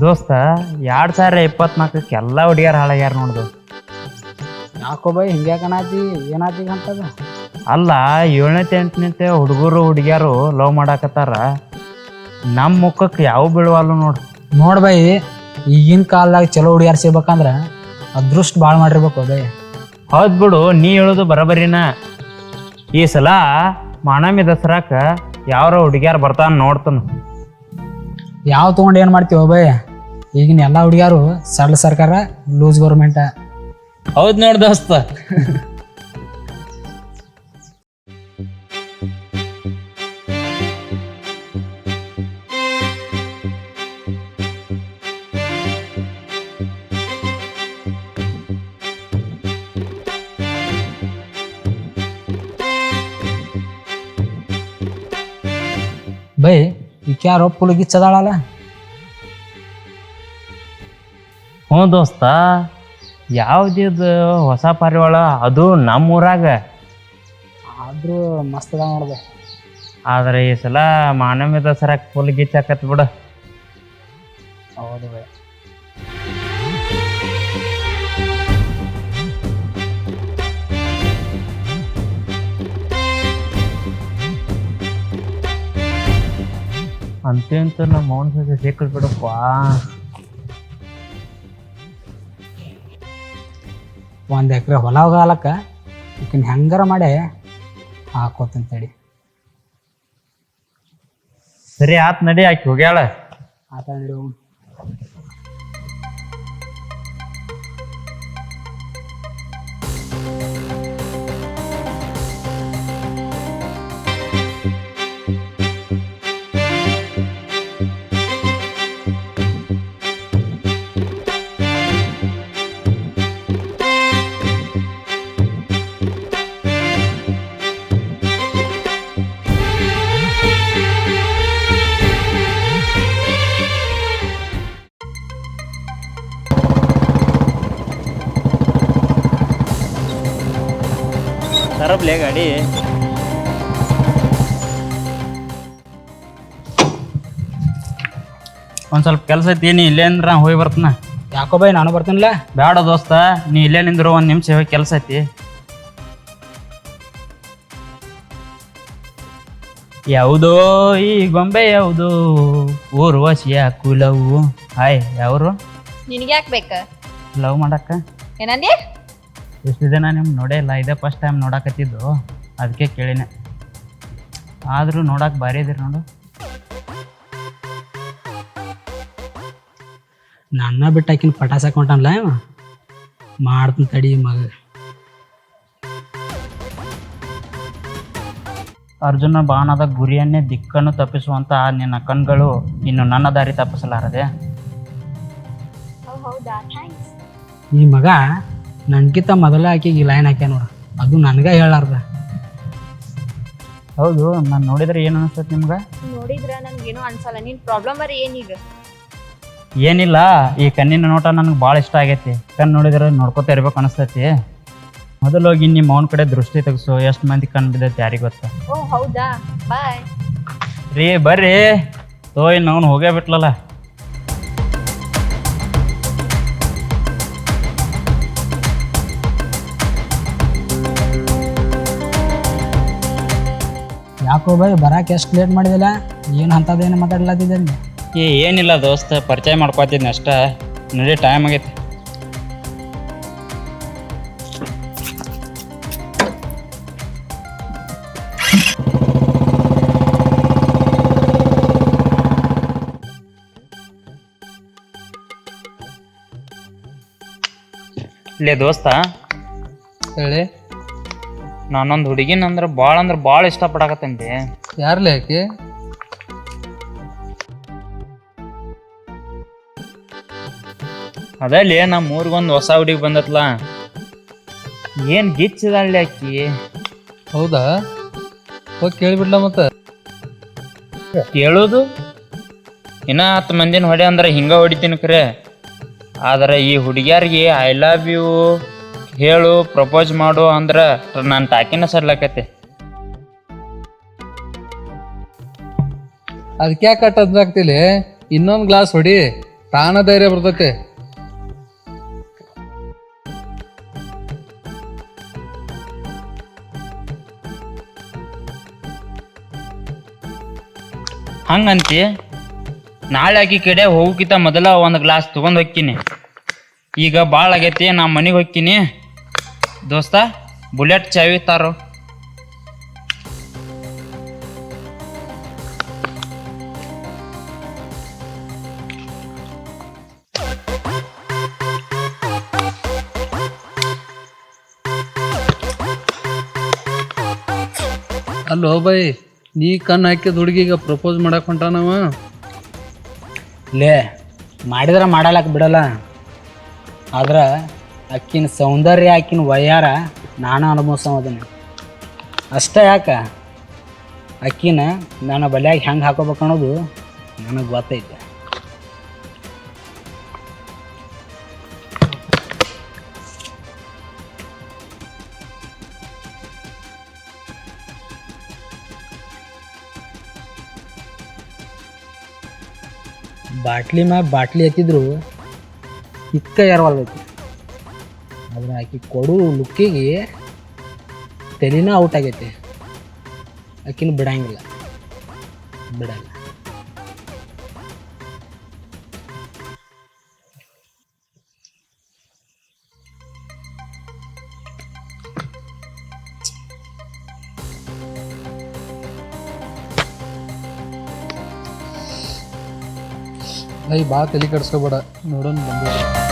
ದೋಸ್ತ ಎರಡ್ ಸಾವಿರ ಇಪ್ಪತ್ನಾಲ್ಕಕ್ಕೆ ಎಲ್ಲ ಹುಡುಗಿಯರ್ ಹಾಳಾಗ್ಯಾರ ನೋಡ್ದು ಯಾಕೋ ಬೈ ಹಿಂಗ್ಯಾಕನಾತಿ ಏನಾತಿ ಅಂತದ? ಅಲ್ಲ ಏಳನೇ ಎಂಟನೇ ಹುಡುಗರು ಹುಡುಗಿಯರು ಲವ್ ಮಾಡಾಕತ್ತಾರ. ನಮ್ಮ ಮುಖಕ್ಕೆ ಯಾವ ಬೀಳುವಲ್ಲ ನೋಡು. ನೋಡ್ ಬೈ ಈಗಿನ ಕಾಲದಾಗ ಚಲೋ ಹುಡುಗಿಯಾರ್ ಸಿಗ್ಬೇಕಂದ್ರ ಅದೃಷ್ಟ ಭಾಳ ಮಾಡಿರ್ಬೇಕು ಬೈ. ಹೌದ್ ಬಿಡು ನೀ ಹೇಳೋದು ಬರಬರಿನ. ಈ ಸಲ ಮಾನಮಿ ದಸರಾಕ ಯಾವ್ರ ಹುಡುಗಿಯಾರ ಬರ್ತಾನ ನೋಡ್ತಾನ. ಯಾವ ತೊಗೊಂಡು ಏನು ಮಾಡ್ತೀವ ಬೈ? ಈಗಿನ ಎಲ್ಲ ಹುಡುಗಿಯರು ಸರಳ ಸರ್ಕಾರ ಲೂಸ್ ಗೌರ್ಮೆಂಟ ಹೌದು ನೋಡಿ ದೋಸ್ತ. ಬೈ ಈಗ ಯಾರೋ ಫುಲ್ ಗಿಚ್ಚದಾಳಲ್ಲ? ಹ್ಞೂ ದೋಸ್ತ ಯಾವ್ದಿದು ಹೊಸ ಪಾರಿವಾಳ? ಅದು ನಮ್ಮೂರಾಗ. ಊರಾಗ ಮಸ್ತ್ ಅದ ನೋಡ್ದೆ. ಆದರೆ ಈ ಸಲ ಮಾನಮಿ ದಸರಾಕ್ ಫುಲ್ ಗಿಚ್ಚಾಕತ್ ಬಿಡು. ಹೌದು ಬೈ. ಅಂತೂ ಅಂತೂ ನಮ್ಮ ಮೌನ ಸೊಸೆ ಸಿಕ್ಕಲ್ ಬಿಡಪ್ಪ. ಒಂದು ಎಕರೆ ಹೊಲ ಹೋಗಲಕ್ಕ ಈಕಿನ ಹೆಂಗಾರ ಮಾಡಿ ಹಾಕೋತಂತೇಳಿ ಸರಿ ಆತ್ ನಡಿ ಆಕಿ ಹೋಗ್ಯಾಳ. ಆತ ನಡಿ ಹೋಗು. ತರಬ್ಲೆ ಗಾಡಿ. ಒಂದ್ ಸ್ವಲ್ಪ ಕೆಲಸ ಐತಿ ನೀ ಇಲ್ಲೇ ಅಂದ್ರ ಹೋಗಿ ಬರ್ತನ. ಯಾಕೋ ಬೈ ನಾನು ಬರ್ತೀನಿಲ್ಲ. ಬೇಡ ದೋಸ್ತ ನೀ ಇಲ್ಲೇ ನಿಂದ್ರು ಒಂದ್ ನಿಮಿಷ ಹೋಗಿ ಕೆಲಸ ಐತಿ. ಯಾವುದೋ ಈ ಗೊಂಬೆ ಯಾವುದು ಊರ್ವಶಿಯ ಕುಲವು. ಹಾಯ್ ಯಾವ್ರು? ನಿನಗೆ ಯಾಕೆ ಬೇಕ? ಲವ್ ಮಾಡಕ್ಕ? ಏನಂದಿ? ಎಷ್ಟು ದಿನ ನಿಮ್ಮ ನೋಡೇ ಇಲ್ಲ. ಇದೇ ಫಸ್ಟ್ ಟೈಮ್ ನೋಡಕತ್ತಿದ್ದು. ಅದಕ್ಕೆ ಕೇಳಿನೆ. ಆದರೂ ನೋಡಕ್ಕೆ ಭಾರಿ ಇದೀರಿ ನೋಡು. ನನ್ನ ಬಿಟ್ಟು ಆಕಿನ ಪಟಾಸ ಹಾಕೊಂಡಲ್ಲ ಮಾಡ್ತೀನಿ ತಡಿ ಮಗ. ಅರ್ಜುನ ಬಾಣದ ಗುರಿಯನ್ನೇ ದಿಕ್ಕನ್ನು ತಪ್ಪಿಸುವಂತ ಆ ನಿನ್ನ ಕಣ್ಗಳು ಇನ್ನು ನನ್ನ ದಾರಿ ತಪ್ಪಿಸಲಾರದೆ? ಹೌದಾ? ಥ್ಯಾಂಕ್ಸ್. ಈ ಮಗ ನನ್ಕಿಂತ ಮೊದಲ ಆಕಿಗೆ ಲೈನ್ ಹಾಕ್ಯ ನೋಡು. ಅದು ನನಗೆ ಹೇಳಾರ್ದ. ಹೌದು ನಾನು ನೋಡಿದ್ರೆ ಏನು ಅನಿಸ್ತೈತಿ ನಿಮ್ಗೆ? ನೋಡಿದ್ರ ನನ್ಗೇನು ಅನ್ಸಲ್ಲ. ನಿನ್ ಪ್ರಾಬ್ಲಮ್ ಬರೀ ಏನೀಗ ಏನಿಲ್ಲ ಈ ಕಣ್ಣಿನ ನೋಟ ನನಗೆ ಭಾಳ ಇಷ್ಟ ಆಗೈತಿ. ಕಣ್ಣು ನೋಡಿದ್ರೆ ನೋಡ್ಕೊತಾ ಇರ್ಬೇಕು ಅನಿಸ್ತೈತಿ. ಮೊದಲು ಹೋಗಿ ನಿಮ್ಮ ಅವನ ಕಡೆ ದೃಷ್ಟಿ ತೆಗೆಸು ಎಷ್ಟು ಮಂದಿ ಕಣ್ಣು ಬಿದ್ದೈತಿ ಯಾರಿಗೆ ಗೊತ್ತ? ಓ ಹೌದಾ? ಬಾಯ್ ರೀ ಬರ್ರಿ. ತೋಯ್ ನಾವು ಹೋಗೇ ಬಿಟ್ಲಲ್ಲ. ಯಾಕೋ ಬೈ ಬರಾಕೆ ಎಷ್ಟು ಲೇಟ್ ಮಾಡಿದಿಲ್ಲ? ಏನು ಅಂಥದ್ದೇನು ಮಾತಾಡ್ಲತ್ತಿದ್ದಲ್ಲಿ ಏ ಏನಿಲ್ಲ ದೋಸ್ತ ಪರಿಚಯ ಮಾಡ್ಕೊತಿದ್ನಿ ಅಷ್ಟ. ನೋಡಿ ಟೈಮ್ ಆಗೈತಿ. ಇಲ್ಲೇ ದೋಸ್ತ. ಹೇಳಿ. ನಾನೊಂದು ಹುಡುಗಿನ ಅಂದ್ರೆ ಭಾಳ ಅಂದ್ರೆ ಭಾಳ ಇಷ್ಟಪಡಕತ್ತಂತೆ ಯಾರ್ಲೆ ಆಕಿ? ಅದಲ್ಲಿ ನಮ್ಮ ಊರಿಗೊಂದು ಹೊಸ ಹುಡುಗಿ ಬಂದತ್ಲ. ಏನು ಗಿಚ್ಚಿದಳ್ಳಿ ಆಕಿ? ಹೌದಾ? ಹೋಗಿ ಕೇಳಿಬಿಡ್ಲ ಮತ್ತೆ? ಕೇಳೋದು? ಇನ್ನ ಹತ್ತು ಮಂದಿನ ಹೊಡೆ ಅಂದ್ರೆ ಹಿಂಗ ಹೊಡಿತೀನಿ ಕರೆ. ಆದ್ರೆ ಈ ಹುಡುಗಿಯರಿಗೆ ಐ ಲವ್ ಯು ಹೇಳು ಪ್ರಪೋಸ್ ಮಾಡು ಅಂದ್ರೆ ನನ್ನ ಟಾಕಿನ ಸರ್ಲಕತ್ತೆ. ಅದಕ್ಕೆ ಯಾಕೆ ಕಟ್ಟದ್ಲಾಗ್ತಿಲಿ ಇನ್ನೊಂದು ಗ್ಲಾಸ್ ಹೊಡಿ ಪ್ರಾಣ ಧೈರ್ಯ ಬರ್ತೈತಿ. ಹಂಗಂತಿ ನಾಳೆ ಆಕಿ ಕಡೆ ಹೋಗಕ್ಕಿಂತ ಮೊದಲ ಒಂದು ಗ್ಲಾಸ್ ತೊಗೊಂಡು ಹೋಗ್ತೀನಿ. ಈಗ ಭಾಳ ಆಗೈತಿ ನಾ ಮನೆಗೆ ಹೋಗ್ತೀನಿ. ದೋಸ್ತ ಬುಲೆಟ್ ಚಾವಿ ತಾರು ಅಲ್ಲೋ ಬೈ ನೀ ಕಣ್ಣು ಹಾಕಿದ ಹುಡುಗಿಗೆ ಪ್ರಪೋಸ್ ಮಾಡಕ್ ಹೊಂಟಾನವ ಲೇ ಮಾಡಿದ್ರೆ ಮಾಡಲಕ್ಕ ಬಿಡಲ್ಲ. ಆದ್ರೆ ಆಕಿನ ಸೌಂದರ್ಯ ಆಕಿನ ವಯ್ಯಾರ ನಾನು ಅನುಭವಿಸೋದನ್ನ ಅಷ್ಟೇ ಯಾಕ? ಅಕ್ಕಿನ ನನ್ನ ಬಲ್ಯಾಗ ಹೆಂಗೆ ಹಾಕೋಬೇಕು ಅನ್ನೋದು ನನಗೆ ಗೊತ್ತೈತೆ. ಬಾಟ್ಲಿ ಮ್ಯಾಗ ಬಾಟ್ಲಿ ಹತ್ತಿದ್ರು ಇಕ್ಕ ಎರವಲ್ದೈತಿ ಆದ್ರೆ ಆಕಿ ಕೊಡು ಲುಕ್ಕಿಗೆ ತಲೆನ ಔಟ್ ಆಗೈತೆ. ಆಕಿನ ಬಿಡಂಗಿಲ್ಲ. ಬಿಡಲ್ಲ. ಐ ಬಾ, ತಲೆ ಕೆಡ್ಸ್ಕೊಬೇಡ. ನೋಡೋಣ ಬಂದ